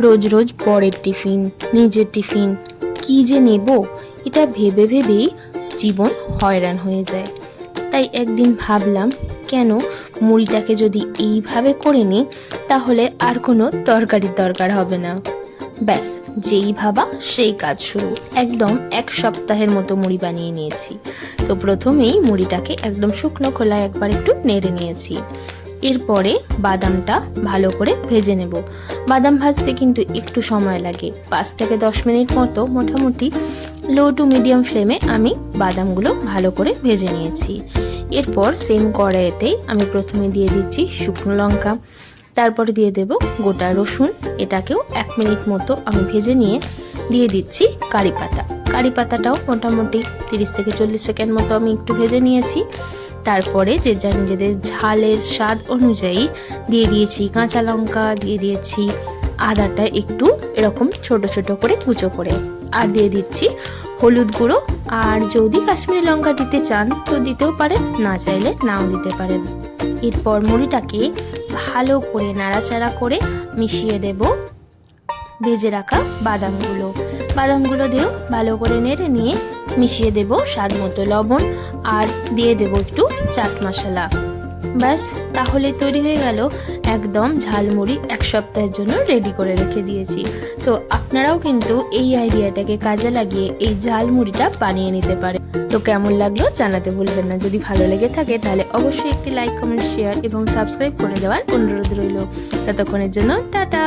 রোজ রোজ পরের টিফিন, নিজের টিফিন, কি যে নেব, এটা ভেবে ভেবেই জীবন হয়রান হয়ে যায়। তাই একদিন ভাবলাম, কেন মুড়িটাকে যদি এইভাবে করে নিই, তাহলে আর কোনো তরকারির দরকার হবে না। ব্যাস, যেই ভাবা সেই কাজ শুরু। একদম এক সপ্তাহের মতো মুড়ি বানিয়ে নিয়েছি। তো প্রথমেই মুড়িটাকে একদম শুকনো খোলায় একবার একটু নেড়ে নিয়েছি। এরপরে বাদামটা ভালো করে ভেজে নেব। বাদাম ভাজতে কিন্তু একটু সময় লাগে। পাঁচ থেকে দশ মিনিট মতো মোটামুটি লো টু মিডিয়াম ফ্লেমে আমি বাদামগুলো ভালো করে ভেজে নিয়েছি। এরপর সেম কড়াইতেই আমি প্রথমে দিয়ে দিচ্ছি শুকনো লঙ্কা। তারপরে দিয়ে দেব গোটা রসুন। এটাকেও এক মিনিট মতো আমি ভেজে নিয়ে দিয়ে দিচ্ছি কারি পাতা। কারি পাতাটাও মোটামুটি তিরিশ থেকে চল্লিশ সেকেন্ড মতো আমি একটু ভেজে নিয়েছি। তারপরে যে যা নিজেদের ঝালের স্বাদ অনুযায়ী দিয়ে দিয়েছি কাঁচা লঙ্কা, দিয়ে দিয়েছি আদাটা একটু এরকম ছোট ছোট করে কুচো করে। আর দিয়ে দিচ্ছি হলুদ গুঁড়ো। আর যদি কাশ্মীরি লঙ্কা দিতে চান তো দিতেও পারেন, না চাইলে নাও দিতে পারেন। এরপর মুড়িটাকে ভালো করে নাড়াচাড়া করে মিশিয়ে দেব ভেজে রাখা বাদামগুলো। বাদামগুলো দিয়েও ভালো করে নেড়ে নিয়ে মিশিয়ে দেব স্বাদ মতো লবণ আর দিয়ে দেব একটু চাট মশলা। ব্যাস, তাহলে তৈরি হয়ে গেল একদম ঝালমুড়ি এক সপ্তাহের জন্য রেডি করে রেখে দিয়েছি। তো আপনারাও কিন্তু এই আইডিয়াটাকে কাজে লাগিয়ে এই ঝালমুড়িটা বানিয়ে নিতে পারেন। তো কেমন লাগল জানাতে ভুলবেন না। যদি ভালো লেগে থাকে তাহলে অবশ্যই একটি লাইক কমেন্ট শেয়ার এবং সাবস্ক্রাইব করে দেওয়ার অনুরোধ রইল। ততক্ষণের জন্য টাটা!